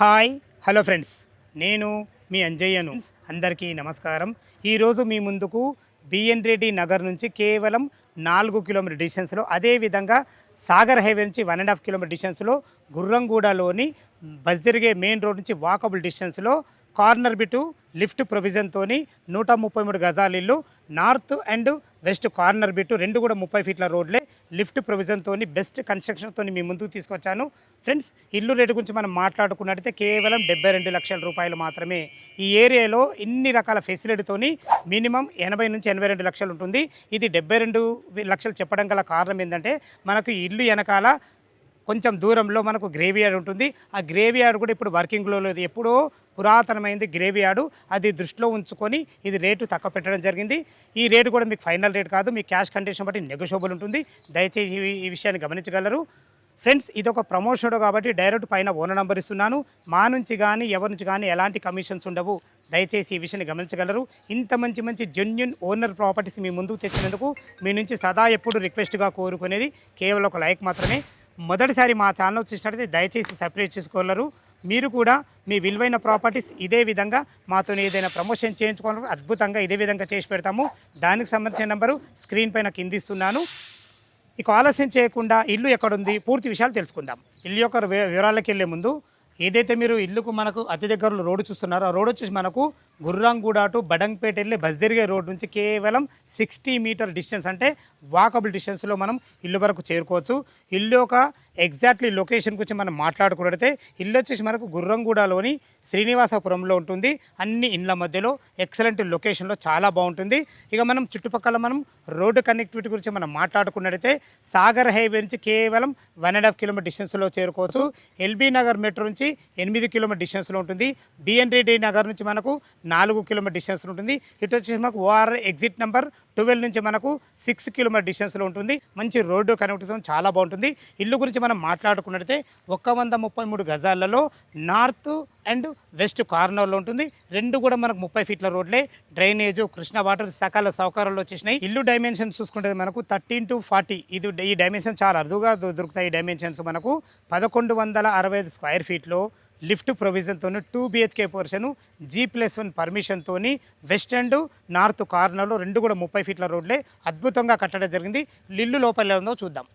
Hi hello friends. నేను మీ అంజయ్యను. అందరికీ నమస్కారం. ఈరోజు మీ ముందుకు బిఎన్ రెడ్డి నగర్ నుంచి కేవలం నాలుగు కిలోమీటర్ డిస్టెన్స్లో అదేవిధంగా సాగర్ హైవే నుంచి వన్ అండ్ హాఫ్ కిలోమీటర్ డిస్టెన్స్లో గుర్రంగూడలోని బస్ తిరిగే మెయిన్ రోడ్ నుంచి వాకబుల్ డిస్టెన్స్లో కార్నర్ బిటు లిఫ్ట్ ప్రొవిజన్తో నూట ముప్పై మూడు గజాల ఇల్లు north and west corner bit రెండు కూడా ముప్పై ఫీట్ల రోడ్లే లిఫ్ట్ ప్రొవిజన్తో బెస్ట్ కన్స్ట్రక్షన్తో మీ ముందుకు తీసుకొచ్చాను. ఫ్రెండ్స్ ఇల్లు రేటు గురించి మనం మాట్లాడుకున్నట్టయితే కేవలం డెబ్బై రెండు లక్షల రూపాయలు మాత్రమే. ఈ ఏరియాలో ఇన్ని రకాల ఫెసిలిటీతోని మినిమం ఎనభై నుంచి ఎనభై రెండు లక్షలు ఉంటుంది. ఇది డెబ్బై రెండు లక్షలు చెప్పడం గల కారణం ఏంటంటే మనకు ఈ ఇల్లు వెనకాల కొంచెం దూరంలో మనకు గ్రేవీ యార్డ్ ఉంటుంది. ఆ గ్రేవీ యార్డ్ కూడా ఇప్పుడు వర్కింగ్లో లేదు ఎప్పుడో పురాతనమైంది గ్రేవీ యార్డు అది దృష్టిలో ఉంచుకొని ఇది రేటు తక్కువ పెట్టడం జరిగింది. ఈ రేటు కూడా మీకు ఫైనల్ రేట్ కాదు. మీ క్యాష్ కండిషన్ బట్టి నెగోషియబుల్ ఉంటుంది. దయచేసి ఈ- ఈ విషయాన్ని గమనించగలరు. ఫ్రెండ్స్ ఇది ఒక ప్రమోషన్ కాబట్టి డైరెక్ట్ పైన ఓనర్ నంబర్ ఇస్తున్నాను. మా నుంచి కానీ ఎవరి నుంచి కానీ ఎలాంటి కమిషన్స్ ఉండవు. దయచేసి ఈ విషయాన్ని గమనించగలరు. ఇంత మంచి మంచి జెన్యున్ ఓనర్ ప్రాపర్టీస్ మీ ముందుకు తెచ్చినందుకు మీ నుంచి సదా ఎప్పుడు రిక్వెస్ట్గా కోరుకునేది కేవలం ఒక లైక్ మాత్రమే. మొదటిసారి మా ఛానల్ చూసినట్లయితే దయచేసి సపరేట్ చేసుకోగలరు. మీరు కూడా మీ విలువైన ప్రాపర్టీస్ ఇదే విధంగా మాతో ఏదైనా ప్రమోషన్ చేయించుకోవాలి అద్భుతంగా ఇదే విధంగా చేసి పెడతాము. దానికి సంబంధించిన నెంబరు స్క్రీన్ పైన కిందిస్తున్నాను. ఇక ఆలస్యం చేయకుండా ఇల్లు ఎక్కడుంది? పూర్తి విషయాలు తెలుసుకుందాం. ఇల్లు యొక్క వివరాలకు వెళ్ళే ముందు ఏదైతే మీరు ఇల్లుకు మనకు అతి దగ్గరలో రోడ్డు చూస్తున్నారో ఆ రోడ్ వచ్చేసి మనకు గుర్రాంగూడ టు బడంగ్పేట వెళ్ళే బస్ తిరిగే రోడ్ నుంచి కేవలం సిక్స్టీ మీటర్ డిస్టెన్స్ అంటే వాకబుల్ డిస్టెన్స్లో మనం ఇల్లు వరకు చేరుకోవచ్చు. ఇల్లు ఒక ఎగ్జాక్ట్లీ లొకేషన్ గురించి మనం మాట్లాడుకున్నట్టయితే ఇల్లు వచ్చేసి మనకు గుర్రంగూడలోని శ్రీనివాసపురంలో ఉంటుంది. అన్ని ఇండ్ల మధ్యలో ఎక్సలెంట్ లొకేషన్లో చాలా బాగుంటుంది. ఇక మనం చుట్టుపక్కల మనం రోడ్డు కనెక్టివిటీ గురించి మనం మాట్లాడుకున్నట్టయితే సాగర్ హైవే నుంచి కేవలం వన్ అండ్ హాఫ్ కిలోమీటర్ డిస్టెన్స్లో చేరుకోవచ్చు. ఎల్బీ నగర్ మెట్రో నుంచి ఎనిమిది కిలోమీటర్ డిస్టెన్స్లో ఉంటుంది. బిఎన్ రెడ్డి నగర్ నుంచి మనకు నాలుగు కిలోమీటర్ డిస్టెన్స్లో ఉంటుంది. ఇటు వచ్చేసి మాకు ఓఆర్ ఎగ్జిట్ నెంబర్ ట్వెల్వ్ నుంచి మనకు సిక్స్ కిలోమీటర్ డిస్టెన్స్లో ఉంటుంది. మంచి రోడ్డు కనెక్టివిటీ చాలా బాగుంటుంది. ఇల్లు గురించి మనం మాట్లాడుకున్నట్టయితే ఒక్క వంద ముప్పై మూడు గజాలలో నార్త్ అండ్ వెస్ట్ కార్నర్లో ఉంటుంది. రెండు కూడా మనకు ముప్పై ఫీట్ల రోడ్లే. డ్రైనేజ్ కృష్ణ వాటర్ సకాల సౌకర్యాలు వచ్చేసినాయి. ఇల్లు డైమెన్షన్స్ చూసుకుంటే మనకు థర్టీన్ టు ఫార్టీ ఇది ఈ డైమెన్షన్ చాలా అరుదుగా దొరుకుతాయి ఈ డైమెన్షన్స్ మనకు. పదకొండు వందల అరవై ఐదు స్క్వేర్ ఫీట్లో lift ప్రొవిజన్తో two BHK portion G plus one పర్మిషన్తో west and north కార్నర్లో రెండు కూడా ముప్పై ఫీట్ల రోడ్లే అద్భుతంగా కట్టడం జరిగింది. లిల్లు లోపల ఉందో చూద్దాం.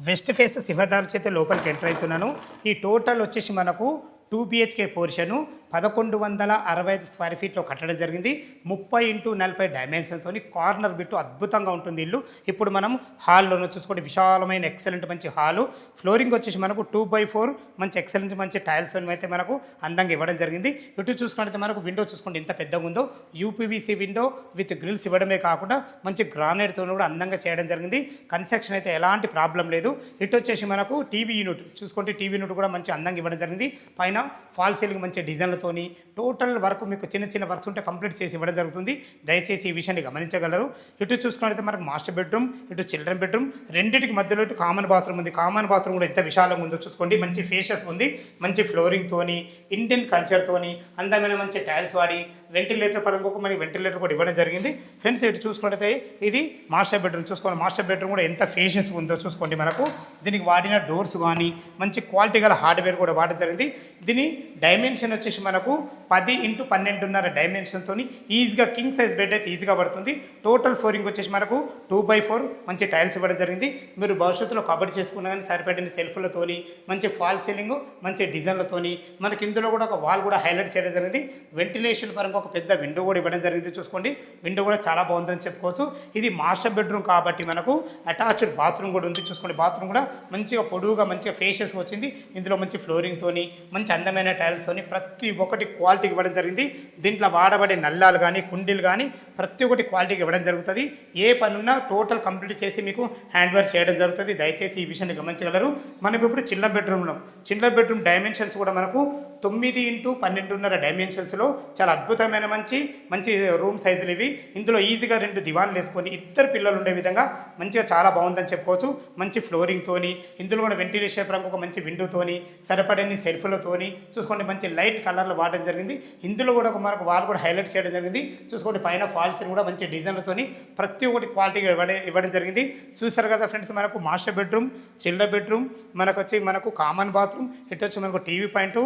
వెస్ట్ ఫేస్ సింహదారు చేత లోపలికి ఎంటర్ అవుతున్నాను. ఈ టోటల్ వచ్చేసి మనకు టూ బిహెచ్కే పోర్షను పదకొండు వందల అరవై ఐదు స్క్వేర్ ఫీట్లో కట్టడం జరిగింది. ముప్పై ఇంటూ నలభై డైమెన్షన్తో కార్నర్ బిట్టు అద్భుతంగా ఉంటుంది ఇల్లు. ఇప్పుడు మనం హాల్లోనూ చూసుకోండి. విశాలమైన ఎక్సలెంట్ మంచి హాలు. ఫ్లోరింగ్ వచ్చేసి మనకు టూ బై ఫోర్ మంచి ఎక్సలెంట్ మంచి టైల్స్ అయితే మనకు అందంగా ఇవ్వడం జరిగింది. ఇటు చూసుకుంటే మనకు విండో చూసుకోండి. ఎంత పెద్దగా ఉందో. యూపీవీసీ విండో విత్ గ్రిల్స్ ఇవ్వడమే కాకుండా మంచి గ్రానైట్తో కూడా అందంగా చేయడం జరిగింది. కన్స్ట్రక్షన్ అయితే ఎలాంటి ప్రాబ్లం లేదు. ఇటు వచ్చేసి మనకు టీవీ యూనిట్ చూసుకుంటే టీవీ యూనిట్ కూడా మంచి అందంగా ఇవ్వడం జరిగింది. పైన ఫాల్ సీలింగ్ మంచి డిజైన్లతోని టోటల్ వర్క్ మీకు చిన్న చిన్న వర్క్స్ ఉంటే కంప్లీట్ చేసి ఇవ్వడం జరుగుతుంది. దయచేసి ఈ విషయాన్ని గమనించగలరు. ఇటు చూసుకున్నట్లయితే మనకు మాస్టర్ బెడ్రూమ్ ఇటు చిల్డ్రన్ బెడ్రూమ్ రెండింటికి మధ్యలో ఇటు కామన్ బాత్రూమ్ ఉంది. కామన్ బాత్రూమ్ కూడా ఎంత విశాలంగా ఉందో చూసుకోండి. మంచి ఫేషస్ ఉంది. మంచి ఫ్లోరింగ్తోని ఇండియన్ కల్చర్తోని అందమైన మంచి టైల్స్ వాడి వెంటిలేటర్ పరంగా మనకి వెంటిలేటర్ కూడా ఇవ్వడం జరిగింది. ఫ్రెండ్స్ ఇటు చూసుకున్నట్లయితే ఇది మాస్టర్ బెడ్రూమ్. చూసుకోండి మాస్టర్ బెడ్రూమ్ కూడా ఎంత ఫేషియస్ ఉందో చూసుకోండి మనకు. దీనికి వాడిన డోర్స్ కానీ మంచి క్వాలిటీ గల హార్డ్వేర్ కూడా వాడడం జరిగింది. దీని డైమెన్షన్ వచ్చేసి మనకు పది ఇంటూ పన్నెండున్నర డైమెన్షన్తో ఈజీగా కింగ్ సైజ్ బెడ్ అయితే ఈజీగా పడుతుంది. టోటల్ ఫ్లోరింగ్ వచ్చేసి మనకు టూ బై ఫోర్ మంచి టైల్స్ ఇవ్వడం జరిగింది. మీరు భవిష్యత్తులో కబడ్డీ చేసుకున్నా కానీ సరిపడిన సెల్ఫ్లతోని మంచి ఫాల్ సీలింగ్ మంచి డిజైన్లతోని మనకి ఇందులో కూడా ఒక వాల్ కూడా హైలైట్ చేయడం జరిగింది. వెంటిలేషన్ పరంగా ఒక పెద్ద విండో కూడా ఇవ్వడం జరిగింది చూసుకోండి. విండో కూడా చాలా బాగుందని చెప్పుకోవచ్చు. ఇది మాస్టర్ బెడ్రూమ్ కాబట్టి మనకు అటాచ్డ్ బాత్రూమ్ కూడా ఉంది చూసుకోండి. బాత్రూమ్ కూడా మంచిగా పొడువుగా మంచిగా ఫేషియస్ వచ్చింది. ఇందులో మంచి ఫ్లోరింగ్ తోని మంచి అందమైన టైల్స్తోని ప్రతి ఒక్కటి క్వాలిటీకి ఇవ్వడం జరిగింది. దీంట్లో వాడబడే నల్లాలు కానీ కుండీలు కానీ ప్రతి ఒక్కటి క్వాలిటీకి ఇవ్వడం జరుగుతుంది. ఏ పనున్నా టోటల్ కంప్లీట్ చేసి మీకు హ్యాండ్ వర్క్ చేయడం జరుగుతుంది. దయచేసి ఈ విషయాన్ని గమనించగలరు. మనం ఇప్పుడు చిన్న బెడ్రూమ్లో చిన్న బెడ్రూమ్ డైమెన్షన్స్ కూడా మనకు తొమ్మిది ఇంటూ పన్నెండున్నర డైమెన్షన్స్లో చాలా అద్భుతమైన మంచి మంచి రూమ్ సైజులు ఇవి. ఇందులో ఈజీగా రెండు దివాన్లు వేసుకొని ఇద్దరు పిల్లలు ఉండే విధంగా మంచిగా చాలా బాగుందని చెప్పుకోవచ్చు. మంచి ఫ్లోరింగ్తోని ఇందులో కూడా వెంటిలేషన్ పరంగా ఒక మంచి విండోతోని సరిపడని సెల్ఫ్లతోని చూసుకోండి. మంచి లైట్ కలర్లు వాడడం జరిగింది. ఇందులో కూడా ఒక మనకు వాల్ కూడా హైలైట్ చేయడం జరిగింది. చూసుకోండి పైన ఫాల్స్ కూడా మంచి డిజైన్లతోని ప్రతి ఒక్కటి క్వాలిటీగా ఇవ్వడం ఇవ్వడం జరిగింది. చూసారు కదా ఫ్రెండ్స్ మనకు మాస్టర్ బెడ్రూమ్ చిల్డ్రన్ బెడ్రూమ్ మనకు వచ్చి మనకు కామన్ బాత్రూమ్ ఇటు వచ్చి మనకు టీవీ పాయింట్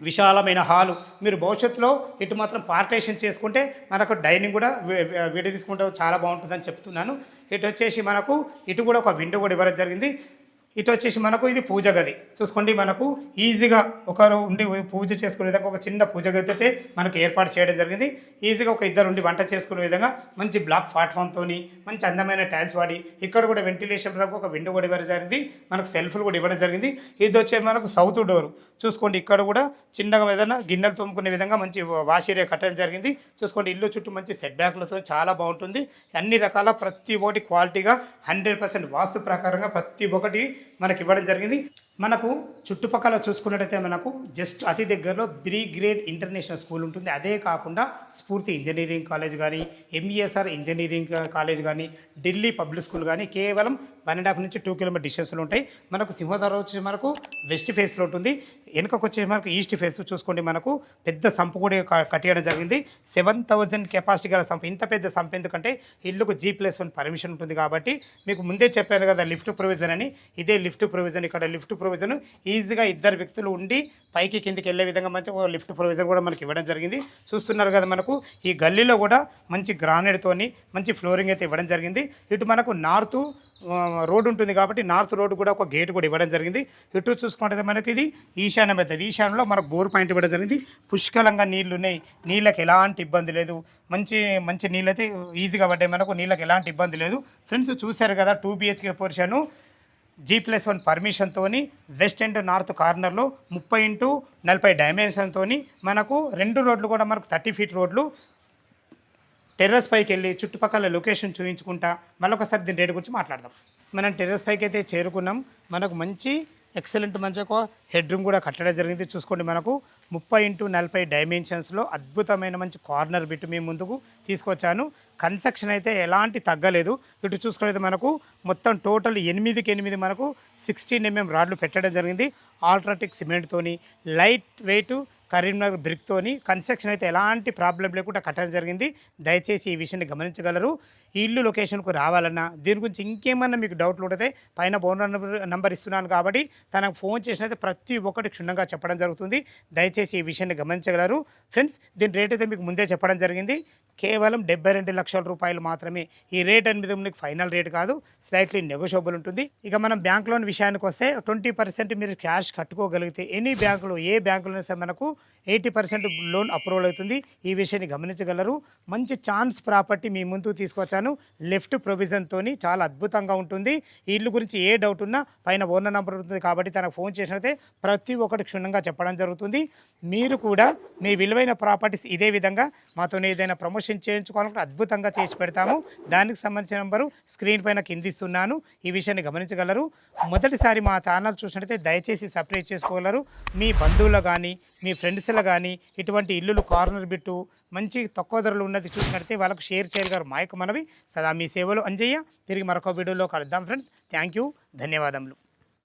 విశాలమైన హాలు. మీరు భవిష్యత్తులో ఇటు మాత్రం పార్టేషన్ చేసుకుంటే మనకు డైనింగ్ కూడా విడదీసుకుంటే చాలా బాగుంటుందని చెప్తున్నాను. ఇటు వచ్చేసి మనకు ఇటు కూడా ఒక విండో కూడా ఇవ్వడం జరిగింది. ఇటు వచ్చేసి మనకు ఇది పూజ గది. చూసుకోండి మనకు ఈజీగా ఒకరు ఉండి పూజ చేసుకునే విధంగా ఒక చిన్న పూజ గది అయితే మనకు ఏర్పాటు చేయడం జరిగింది. ఈజీగా ఒక ఇద్దరు ఉండి వంట చేసుకునే విధంగా మంచి బ్లాక్ ప్లాట్ఫామ్తో మంచి అందమైన టైల్స్ వాడి ఇక్కడ కూడా వెంటిలేషన్ వరకు ఒక విండో కూడా ఇవ్వడం జరిగింది. మనకు సెల్ఫ్లు కూడా ఇవ్వడం జరిగింది. ఇది వచ్చే మనకు సౌత్ డోర్. చూసుకోండి ఇక్కడ కూడా చిన్నగా ఏదైనా గిన్నెలు తోముకునే విధంగా మంచి వాష్ ఏరియా కట్టడం జరిగింది. చూసుకోండి ఇల్లు చుట్టూ మంచి సెట్ బ్యాక్లతో చాలా బాగుంటుంది. అన్ని రకాల ప్రతి ఒక్కటి క్వాలిటీగా హండ్రెడ్ పర్సెంట్ వాస్తు ప్రకారంగా ప్రతి ఒక్కటి మనకి ఇవ్వడం జరిగింది. మనకు చుట్టుపక్కల చూసుకున్నట్టయితే మనకు జస్ట్ అతి దగ్గరలో బ్రీ గ్రేడ్ ఇంటర్నేషనల్ స్కూల్ ఉంటుంది. అదే కాకుండా స్ఫూర్తి ఇంజనీరింగ్ కాలేజ్ కానీ ఎంఈఎస్ఆర్ ఇంజనీరింగ్ కాలేజ్ కానీ ఢిల్లీ పబ్లిక్ స్కూల్ కానీ కేవలం వన్ అండ్ హాఫ్ నుంచి టూ కిలోమీటర్ డిస్టెన్స్లో ఉంటాయి. మనకు సింహధార వచ్చి మనకు వెస్ట్ ఫేస్లో ఉంటుంది. వెనుకకు వచ్చే మనకు ఈస్ట్ ఫేస్ చూసుకోండి. మనకు పెద్ద సంపు కూడా కట్టేయడం జరిగింది. సెవెన్ థౌజండ్ కెపాసిటీ గల సంపు. ఇంత పెద్ద సంపు ఎందుకంటే ఇల్లుకు జీ ప్లస్ వన్ పర్మిషన్ ఉంటుంది కాబట్టి మీకు ముందే చెప్పాను కదా లిఫ్ట్ ప్రొవిజన్ అని. ఇదే లిఫ్ట్ ప్రొవిజన్ ఇక్కడ లిఫ్ట్ ప్రొవిజన్ ఈజీగా ఇద్దరు వ్యక్తులు ఉండి పైకి కిందికి వెళ్ళే విధంగా మంచి లిఫ్ట్ ప్రొవిజన్ కూడా మనకి ఇవ్వడం జరిగింది. చూస్తున్నారు కదా మనకు ఈ గల్లీలో కూడా మంచి గ్రానైడ్తోని మంచి ఫ్లోరింగ్ అయితే ఇవ్వడం జరిగింది. ఇటు మనకు నార్త్ రోడ్ ఉంటుంది కాబట్టి నార్త్ రోడ్ కూడా ఒక గేట్ కూడా ఇవ్వడం జరిగింది. ఇటు చూసుకుంటే మనకి ఇది ఈశాన్య అవుతుంది ఈశాన్యంలో మనకు బోర్ పాయింట్ ఇవ్వడం జరిగింది. పుష్కలంగా నీళ్ళు ఉన్నాయి. నీళ్ళకి ఎలాంటి ఇబ్బంది లేదు. మంచి మంచి నీళ్ళు అయితే ఈజీగా పడ్డాయి. మనకు నీళ్ళకి ఎలాంటి ఇబ్బంది లేదు. ఫ్రెండ్స్ చూశారు కదా two BHK portion G plus one పర్మిషన్తో west and north కార్నర్లో ముప్పై ఇంటూ నలభై డైమెన్షన్తో మనకు రెండు రోడ్లు కూడా మనకు థర్టీ ఫీట్ రోడ్లు టెర్రస్ పైకి వెళ్ళి చుట్టుపక్కల లొకేషన్ చూపించుకుంటా మళ్ళొకసారి దీని రేటు గురించి మాట్లాడదాం. మనం టెర్రస్ పైకి అయితే చేరుకున్నాం. మనకు మంచి ఎక్సలెంట్ మంచి ఒక హెడ్ రూమ్ కూడా కట్టడం జరిగింది. చూసుకోండి మనకు ముప్పై ఇంటూ నలభై డైమెన్షన్స్లో అద్భుతమైన మంచి కార్నర్ బిట్ మీ ముందుకు తీసుకొచ్చాను. కన్స్ట్రక్షన్ అయితే ఎలాంటి తగ్గలేదు. ఇటు చూసుకునేది మనకు మొత్తం టోటల్ ఎనిమిదికి ఎనిమిది మనకు సిక్స్టీన్ ఎంఎం mm రాడ్లు పెట్టడం జరిగింది. ఆల్ట్రాటిక్ సిమెంట్తోని లైట్ వెయిట్ కరీంనగర్ బ్రిక్తోని కన్స్ట్రక్షన్ అయితే ఎలాంటి ప్రాబ్లం లేకుండా కట్టడం జరిగింది. దయచేసి ఈ విషయాన్ని గమనించగలరు. ఈ ఇల్లు లొకేషన్కు రావాలన్నా దీని గురించి ఇంకేమన్నా మీకు డౌట్లు ఉంటే పైన ఫోన్ నంబర్ నంబర్ ఇస్తున్నాను కాబట్టి తనకు ఫోన్ చేసినైతే ప్రతి ఒక్కటి క్షుణ్ణంగా చెప్పడం జరుగుతుంది. దయచేసి ఈ విషయాన్ని గమనించగలరు. ఫ్రెండ్స్ దీని రేట్ అయితే మీకు ముందే చెప్పడం జరిగింది. కేవలం డెబ్బై రెండు లక్షల రూపాయలు మాత్రమే. ఈ రేట్ అనేది మీకు ఫైనల్ రేట్ కాదు. స్లైట్లీ నెగోషియబుల్ ఉంటుంది. ఇక మనం బ్యాంక్ లోన్ విషయానికి వస్తే ట్వంటీ పర్సెంట్ మీరు క్యాష్ కట్టుకోగలిగితే ఎనీ బ్యాంకులో ఏ బ్యాంకులో సరే మనకు ఎయిటీ పర్సెంట్ లోన్ అప్రూవల్ అవుతుంది. ఈ విషయాన్ని గమనించగలరు. మంచి ఛాన్స్ ప్రాపర్టీ మీ ముందుకు తీసుకొచ్చాను. లెఫ్ట్ ప్రొవిజన్తో చాలా అద్భుతంగా ఉంటుంది. ఈ ఇల్లు గురించి ఏ డౌట్ ఉన్నా పైన ఓనర్ నెంబర్ ఉంటుంది కాబట్టి తనకు ఫోన్ చేసినైతే ప్రతి ఒక్కటి క్షుణ్ణంగా చెప్పడం జరుగుతుంది. మీరు కూడా మీ విలువైన ప్రాపర్టీస్ ఇదే విధంగా మాతో ఏదైనా ప్రమోషన్ చేయించుకోవాలంటే అద్భుతంగా చేసి పెడతాము. దానికి సంబంధించిన నెంబరు స్క్రీన్ పైన కిందిస్తున్నాను. ఈ విషయాన్ని గమనించగలరు. మొదటిసారి మా ఛానల్ చూసినట్లయితే దయచేసి సబ్స్క్రైబ్ చేసుకోగలరు. మీ బంధువులు కానీ మీ ఫ్రెండ్స్లో కానీ ఇటువంటి ఇల్లులు కార్నర్ బిట్టు మంచి తక్కువ ధరలు ఉన్నది చూసినట్టే వాళ్ళకు షేర్ చేయగలరు మా యొక్క మనవి. సదా మీ సేవలు అంజయ్య. తిరిగి మరొక వీడియోలో కలుద్దాం ఫ్రెండ్స్. Thank you. ధన్యవాదములు.